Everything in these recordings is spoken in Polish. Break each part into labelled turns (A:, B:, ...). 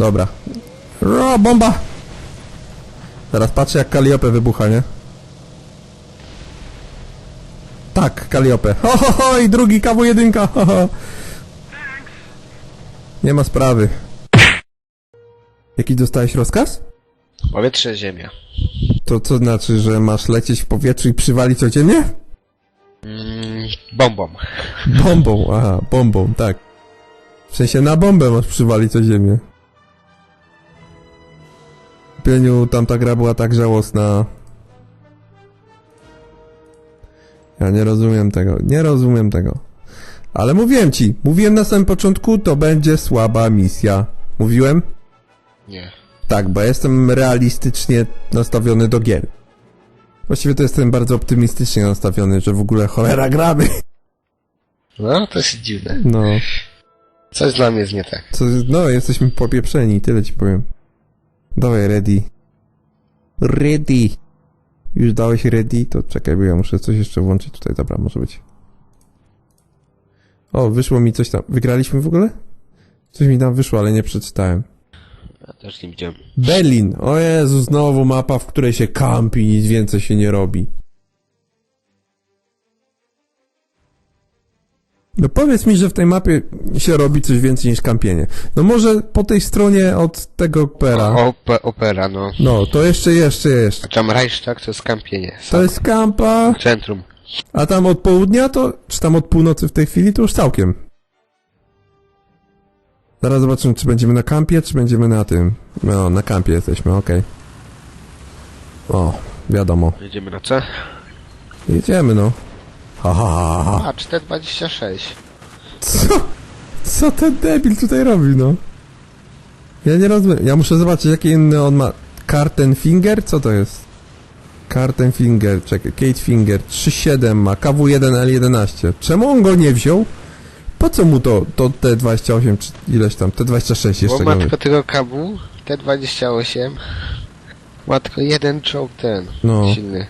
A: Dobra. O, bomba! Teraz patrzę jak Kaliopę wybucha, nie? Tak, Kaliopę. Ho, ho, ho, i drugi KW1, ho, ho. Nie ma sprawy. Jaki dostałeś rozkaz?
B: Powietrze, ziemia.
A: To co znaczy, że masz lecieć w powietrzu i przywalić o ziemię?
B: Mm, bombą.
A: Bombą, aha, bombą, tak. W sensie na bombę masz przywalić o ziemię. Pieniu, tamta gra była tak żałosna. Ja nie rozumiem tego, nie rozumiem tego. Ale mówiłem ci, mówiłem na samym początku, to będzie słaba misja. Mówiłem?
B: Nie.
A: Tak, bo jestem realistycznie nastawiony do gier. Właściwie to jestem bardzo optymistycznie nastawiony, że w ogóle cholera gramy.
B: No, to jest dziwne.
A: No.
B: Coś dla mnie jest nie tak.
A: Co, no, jesteśmy popieprzeni, tyle ci powiem. Dawaj, ready. Ready. Już dałeś ready? To czekaj, bo ja muszę coś jeszcze włączyć tutaj. Dobra, może być. O, wyszło mi coś tam. Wygraliśmy w ogóle? Coś mi tam wyszło, ale nie przeczytałem.
B: Ja też nie widziałem.
A: Berlin. O Jezu, znowu mapa, w której się kampi i nic więcej się nie robi. No powiedz mi, że w tej mapie się robi coś więcej niż kampienie. No może po tej stronie od tego pera.
B: Ope, opera, no.
A: No, to jeszcze, jeszcze,
B: A
A: jeszcze.
B: tam Reichstag to jest kampienie.
A: To
B: Sam.
A: jest kampa,
B: Centrum.
A: a tam od południa to, czy tam od północy w tej chwili, to już całkiem. Zaraz zobaczymy, czy będziemy na kampie, czy będziemy na tym. No, na kampie jesteśmy, okej. O, wiadomo.
B: Jedziemy na C.
A: Jedziemy, no. Ha, ha, ha, ha.
B: A, 426.
A: Co? Co ten debil tutaj robi, no? Ja nie rozumiem. Ja muszę zobaczyć, jakie inne on ma. Karten Finger? Co to jest? Karten Finger, czekaj. Kate Finger 3.7 ma. KW1L11. Czemu on go nie wziął? Po co mu to, to T28 czy ileś tam? T26
B: Bo
A: jeszcze
B: ma
A: go
B: tylko tego kabu, T28. Ma tylko jeden czołg ten.
A: No.
B: Silny.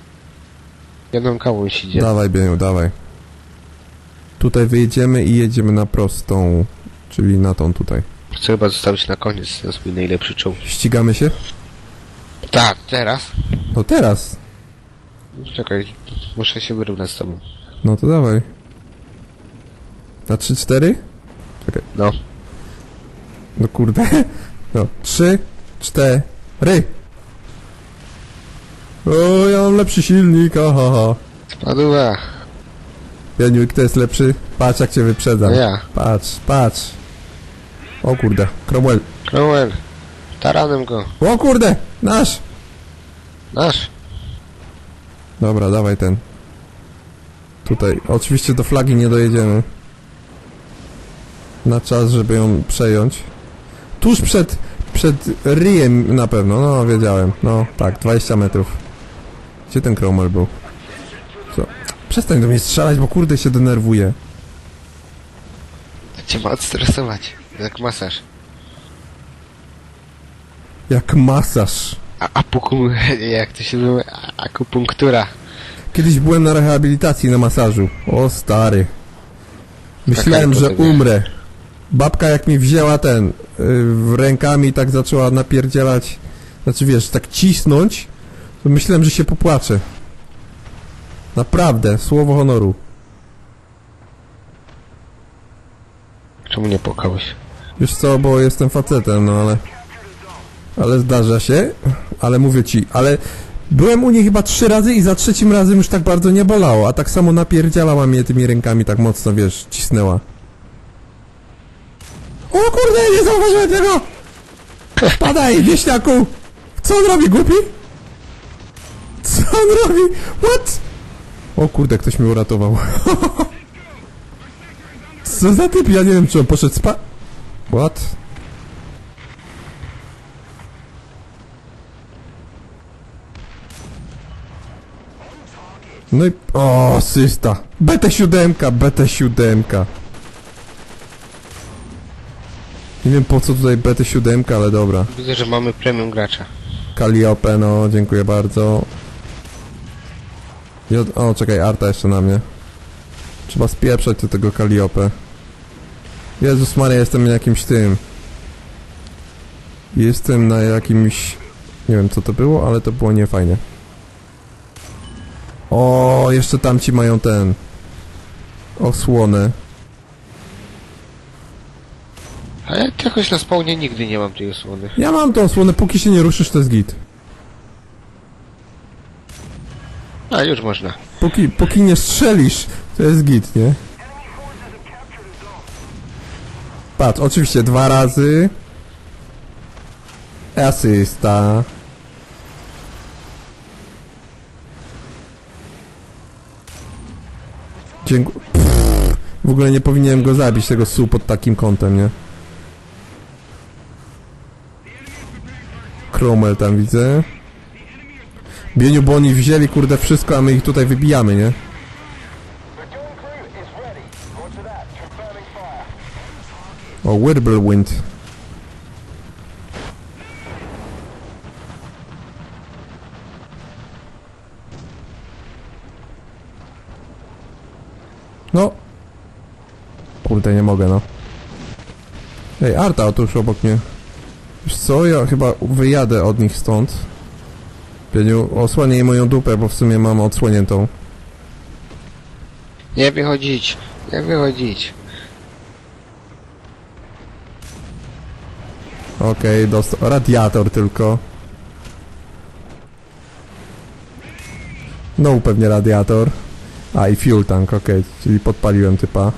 B: Jedną kawą siedzi.
A: Dawaj, Bieniu, dawaj. Tutaj wyjedziemy i jedziemy na prostą. Czyli na tą tutaj.
B: Chcę chyba zostawić na koniec ten swój najlepszy czołg.
A: Ścigamy się?
B: Tak, teraz.
A: No teraz.
B: Czekaj, muszę się wyrównać z tobą.
A: No to dawaj. Na 3-4? Czekaj.
B: No.
A: No kurde. No. 3, 4. O, ja mam lepszy silnik, aha, aha.
B: Spadła.
A: Janiu, kto jest lepszy? Patrz jak cię wyprzedzam.
B: Ja.
A: Patrz, patrz. O kurde, Cromwell.
B: Cromwell. Taranem go.
A: O kurde, nasz.
B: Nasz.
A: Dobra, dawaj ten. Tutaj. Oczywiście do flagi nie dojedziemy. Na czas, żeby ją przejąć. Tuż przed, przed ryjem na pewno. No, wiedziałem. No, tak, 20 metrów. Gdzie ten Cromwell był? Co? Przestań do mnie strzelać, bo kurde się denerwuje.
B: To cię ma odstresować. Jak masaż.
A: Jak masaż.
B: A apuku... Jak to się mówi? A- Akupunktura.
A: Kiedyś byłem na rehabilitacji na masażu. O stary. Myślałem,
B: Taka
A: że umrę. Babka jak mi wzięła ten y, w rękami i tak zaczęła napierdzielać, znaczy wiesz, tak cisnąć, myślałem, że się popłaczę. Naprawdę, słowo honoru.
B: Czemu nie płakałeś?
A: Wiesz co, bo jestem facetem, no ale... Ale zdarza się, ale mówię ci, ale... Byłem u niej chyba trzy razy i za trzecim razem już tak bardzo nie bolało, a tak samo napierdzielała mnie tymi rękami tak mocno, wiesz, cisnęła. O kurde, nie zauważyłem tego! Padaj, wieśniaku! Co on robi, głupi? Co on robi? What? O kurde, ktoś mnie uratował. Co za typ? Ja nie wiem, czy on poszedł spa... What? No i... O, systa. BT7, BT7. Nie wiem po co tutaj BT7, ale dobra.
B: Widzę, że mamy premium gracza.
A: Calliope, no, dziękuję bardzo. I od... O, czekaj, Arta jeszcze na mnie. Trzeba spieprzać do tego Calliope. Jezus Maria, jestem jakimś tym. Jestem na jakimś... Nie wiem co to było, ale to było niefajne. O, jeszcze tamci mają ten... Osłonę.
B: A ja jakoś na spawnie nigdy nie mam tej osłony.
A: Ja mam tą osłonę, póki się nie ruszysz, to jest git.
B: A, już można.
A: Póki, póki nie strzelisz, to jest git, nie? Patrz, oczywiście dwa razy. Asysta. Dziękuję. W ogóle nie powinienem go zabić, tego su pod takim kątem, nie? Cromwell tam widzę. Bieniu, bo oni wzięli kurde wszystko, a my ich tutaj wybijamy, nie? O, Whirlwind. No. Kurde, nie mogę, no. Ej, Arta, otóż obok mnie. Wiesz co, ja chyba wyjadę od nich stąd. Pieniu, osłaniaj moją dupę, bo w sumie mam odsłoniętą.
B: Nie wychodzić, nie wychodzić.
A: Okej, dostał. Radiator tylko. No, pewnie radiator. A, i fuel tank, okej, czyli podpaliłem typa.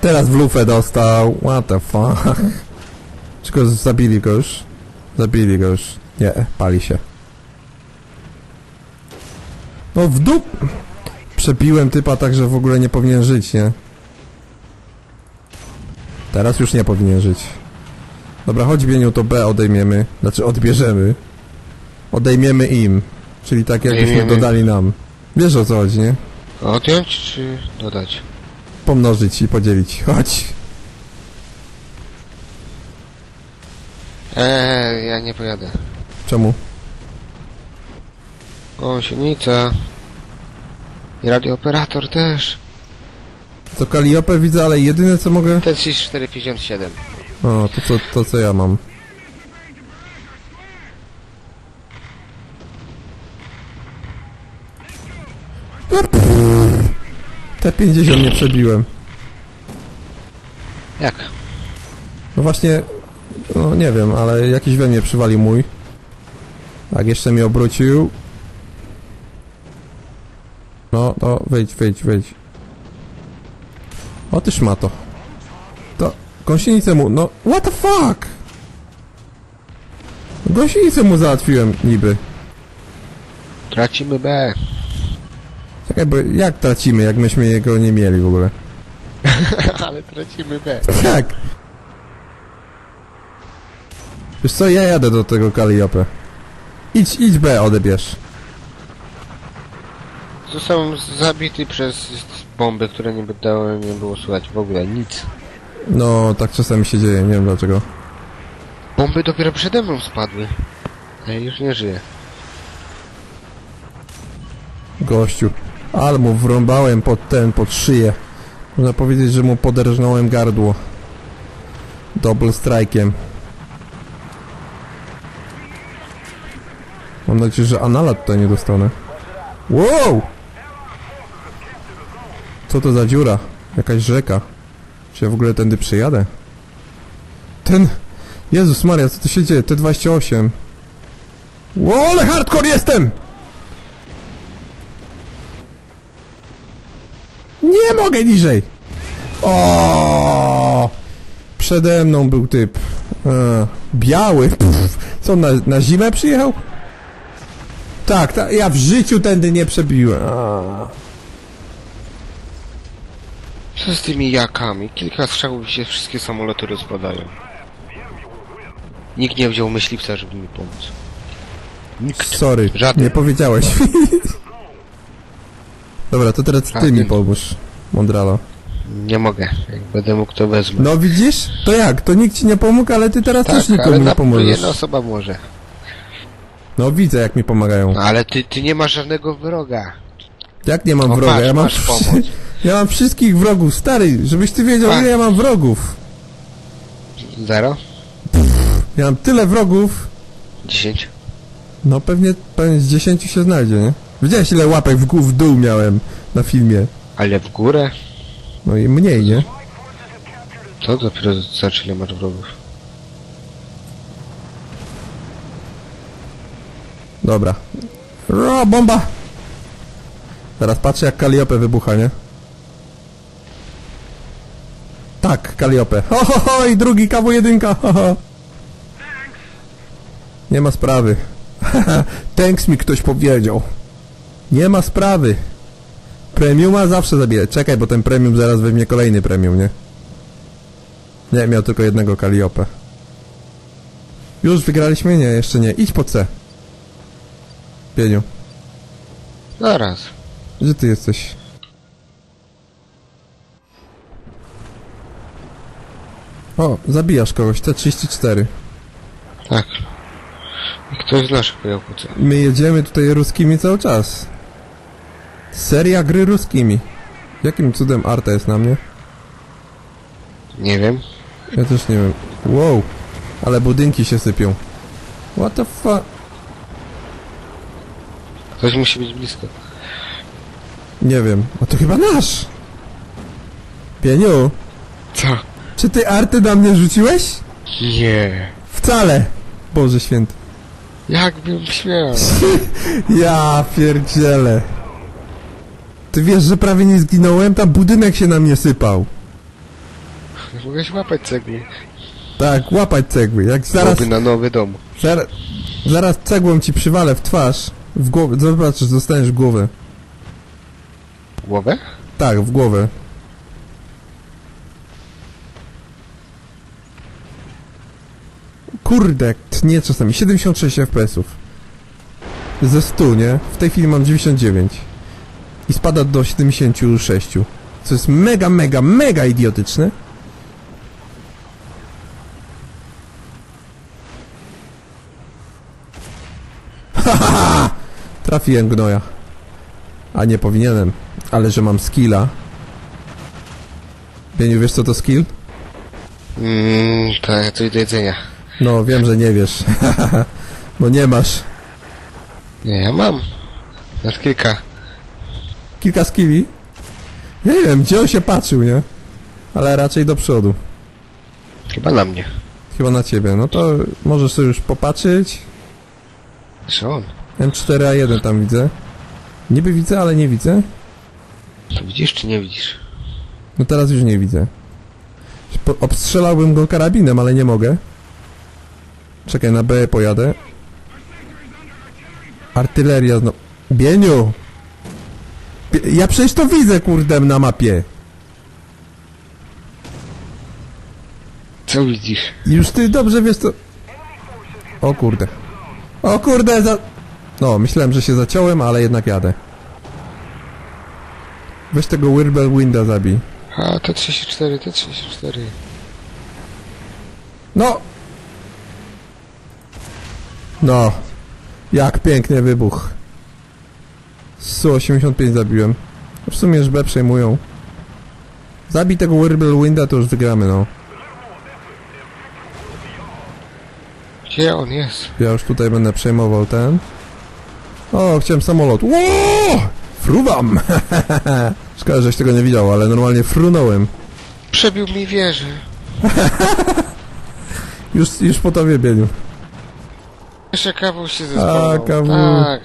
A: Teraz w lufę dostał. What the fuck? Go zabili go już? Zabili go już. Nie, pali się. No w dup... Przebiłem typa tak, że w ogóle nie powinien żyć, nie? Teraz już nie powinien żyć. Dobra, chodź Bieniu, to B odejmiemy. Znaczy odbierzemy. Odejmiemy im. Czyli tak jakbyśmy
B: Odejmiemy.
A: dodali nam. Wiesz o co chodzi, nie?
B: Odjąć czy dodać?
A: Pomnożyć i podzielić. Chodź.
B: Eee, ja nie pojadę.
A: Czemu?
B: O, silnica. I radiooperator też.
A: To Kaliopę widzę, ale jedyne co mogę...
B: Ten 457.
A: O, to co, to co ja mam. T50 nie przebiłem.
B: Jak?
A: No właśnie, no nie wiem, ale jakiś we mnie przywalił mój. Tak, jeszcze mnie obrócił. No, no, wyjdź, wyjdź, wyjdź. O ty szmato. To, gąsienicę mu, no, what the fuck? Gąsienicę mu załatwiłem, niby.
B: Tracimy B.
A: Czekaj, bo jak tracimy, jak myśmy jego nie mieli w ogóle?
B: Ale tracimy B.
A: Jak? Wiesz co, ja jadę do tego Kaliopę. Idź, idź B, odebierz.
B: Został zabity przez bomby, które nie dało, nie było słychać w ogóle nic.
A: No, tak czasami się dzieje, nie wiem dlaczego.
B: Bomby dopiero przede mną spadły. Ja już nie żyję.
A: Gościu. Ale mu wrąbałem pod ten, pod szyję. Można powiedzieć, że mu poderżnąłem gardło. Double strike'iem. Mam nadzieję, że anala tutaj nie dostanę. Wow! Co to za dziura? Jakaś rzeka. Czy ja w ogóle tędy przejadę? Ten... Jezus Maria, co tu się dzieje? T28. Ło, ale hardcore jestem! Nie mogę niżej! O! Przede mną był typ. E, biały. Pff, co, na, na zimę przyjechał? Tak, ta, ja w życiu tędy nie przebiłem. A.
B: Co z tymi jakami? Kilka strzałów i się wszystkie samoloty rozpadają. Nikt nie wziął myśliwca, żeby mi pomóc. Nikt.
A: Sorry,
B: Żaden.
A: nie powiedziałeś. Dobra, to teraz ty
B: Żaden.
A: mi pomóż, Mondralo.
B: Nie mogę. Jak będę mógł, to wezmę.
A: No widzisz? To jak? To nikt ci nie pomógł, ale ty teraz też
B: tak, ale
A: nikomu nie
B: na
A: pomożesz.
B: jedna osoba może.
A: No widzę, jak mi pomagają.
B: No, ale ty, ty nie masz żadnego wroga.
A: Jak nie mam
B: O,
A: wroga?
B: patrz,
A: ja mam...
B: masz pomoc.
A: Ja mam wszystkich wrogów, stary, żebyś ty wiedział,
B: Tak.
A: ile ja mam wrogów.
B: Zero?
A: Ja mam tyle wrogów,
B: Dziesięć?
A: no pewnie, pewnie z 10 się znajdzie, nie? Widziałeś ile łapek w, gó- w dół miałem na filmie?
B: Ale w górę?
A: No i mniej, nie?
B: To dopiero znaczy ile masz wrogów.
A: Dobra. Ro, bomba! Teraz patrzę jak Kaliopę wybucha, nie? Tak, Kaliopę. Ho, ho, ho, i drugi KW1, ho, ho. Nie ma sprawy. Thanks mi ktoś powiedział. Nie ma sprawy. Premiuma zawsze zabije. Czekaj, bo ten premium zaraz weźmie kolejny premium, nie? Nie, miał tylko jednego Kaliopę. Już wygraliśmy? Nie, jeszcze nie. Idź po C. Pieniu,
B: Zaraz.
A: gdzie ty jesteś? O, zabijasz kogoś, T-34.
B: Tak. Ktoś z naszych co?
A: My jedziemy tutaj ruskimi cały czas. Seria gry ruskimi. Jakim cudem Arta jest na mnie?
B: Nie wiem.
A: Ja też nie wiem. Wow, ale budynki się sypią. What the fuck?
B: Ktoś musi być blisko.
A: Nie wiem. A to chyba nasz! Pieniu,
B: Co?
A: czy ty Artę na mnie rzuciłeś?
B: Nie.
A: Wcale! Boże święty.
B: Jakbym śmiał.
A: Ja pierdzielę. Ty wiesz, że prawie nie zginąłem? Tam budynek się na mnie sypał.
B: Mogłeś łapać cegły.
A: Tak, łapać cegły. Jak zaraz,
B: Zaraz... na nowy dom.
A: zaraz, zaraz cegłą ci przywalę w twarz. W głowę, zobacz, dostaniesz głowę.
B: Głowę?
A: Tak, w głowę. Kurde, tnie czasami. 76 FPS-ów. Ze 100, nie? W tej chwili mam 99. I spada do 76. Co jest mega, mega, mega idiotyczne. Trafiłem gnoja. A nie powinienem. Ale że mam skilla. Bieniu, wiesz co to skill?
B: Mmm, tak, coś do jedzenia.
A: No, wiem, że nie wiesz. Bo nie masz.
B: Nie, ja mam. Nas kilka.
A: Kilka skilli? Nie wiem, gdzie on się patrzył, nie? Ale raczej do przodu.
B: Chyba na mnie.
A: Chyba na ciebie. No to możesz sobie już popatrzeć.
B: Czy on?
A: M4A1 tam widzę. Niby widzę, ale nie widzę.
B: Widzisz czy nie widzisz?
A: No teraz już nie widzę. Po- Obstrzelałbym go karabinem, ale nie mogę. Czekaj, na B pojadę. Artyleria znowu. Bieniu! Bie- Ja przecież to widzę, kurde, na mapie.
B: Co widzisz?
A: Już ty dobrze wiesz co... O kurde. O kurde, za... No, myślałem, że się zaciąłem, ale jednak jadę. Weź tego Whirlwinda zabij.
B: A, T34, T34.
A: No! No. Jak pięknie wybuch. Su-85 zabiłem. W sumie już B przejmują. Zabij tego Whirlwinda, to już wygramy, no.
B: Gdzie on jest?
A: Ja już tutaj będę przejmował ten. O, chciałem samolot. Ło! Fruwam! Szkoda, żeś tego nie widział, ale normalnie frunąłem.
B: Przebił mi wieżę.
A: Już, już po tobie, Bieniu.
B: Jeszcze kawał się zespołał.
A: kawał.
B: Tak.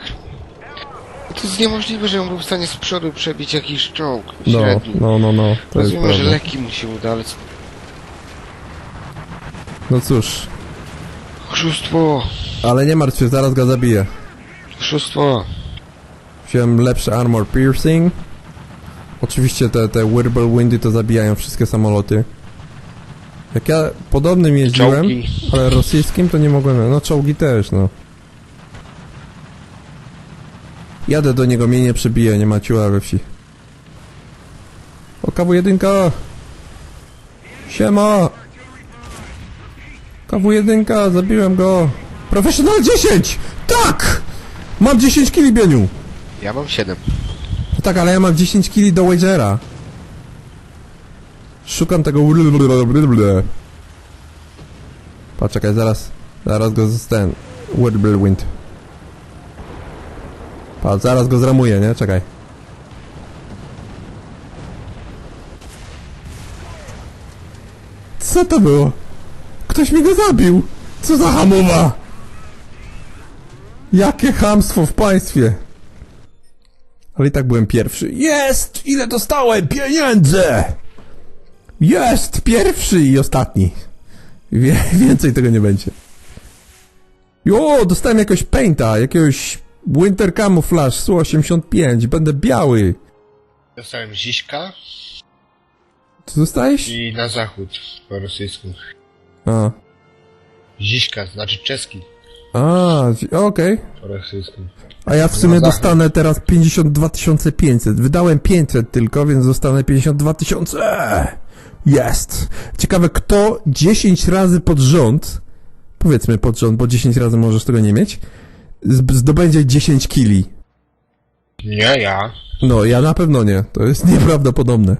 B: To jest niemożliwe, że on był w stanie z przodu przebić jakiś czołg
A: No,
B: średni.
A: no, no, no. To jest
B: Rozumiem, że
A: prawda.
B: leki mu się uda, ale co-
A: No cóż,
B: Oszustwo!
A: ale nie martw się, zaraz go zabiję.
B: Oszustwo!
A: Wziąłem lepszy armor piercing. Oczywiście te, te Whirlwindy to zabijają wszystkie samoloty. Jak ja podobnym jeździłem,
B: Czołgi.
A: ale rosyjskim to nie mogłem. No czołgi też, no. Jadę do niego, mnie nie przebije, nie ma ciła we wsi. O, KW1! Siema! KW1, zabiłem go! Professional 10! Tak! Mam 10 kili, Bieniu!
B: Ja mam 7.
A: No tak, ale ja mam 10 kili do Wagera. Szukam tego... Patrz, czekaj, zaraz... Zaraz go ten... Whirlwind. Patrz, zaraz go zramuję, nie? Czekaj. Co to było? Ktoś mi go zabił! Co za hamowa! Jakie chamstwo w państwie! Ale i tak byłem pierwszy. Jest! Ile dostałem pieniędzy! Jest! Pierwszy i ostatni. Wie, więcej tego nie będzie. Jo, dostałem jakiegoś painta, jakiegoś Winter Camouflage Su-85. Będę biały.
B: Dostałem Ziśka
A: Co dostałeś?
B: i na zachód po rosyjsku.
A: A,
B: Ziśka, znaczy czeski
A: a, okej. A ja w sumie
B: Na zachód.
A: dostanę teraz 52 500. Wydałem 500 tylko, więc dostanę 52 tysiące. Jest. Ciekawe, kto 10 razy pod rząd, powiedzmy pod rząd, bo 10 razy możesz tego nie mieć, zb- zdobędzie 10 kili.
B: Nie ja.
A: No, ja na pewno nie. To jest nieprawdopodobne.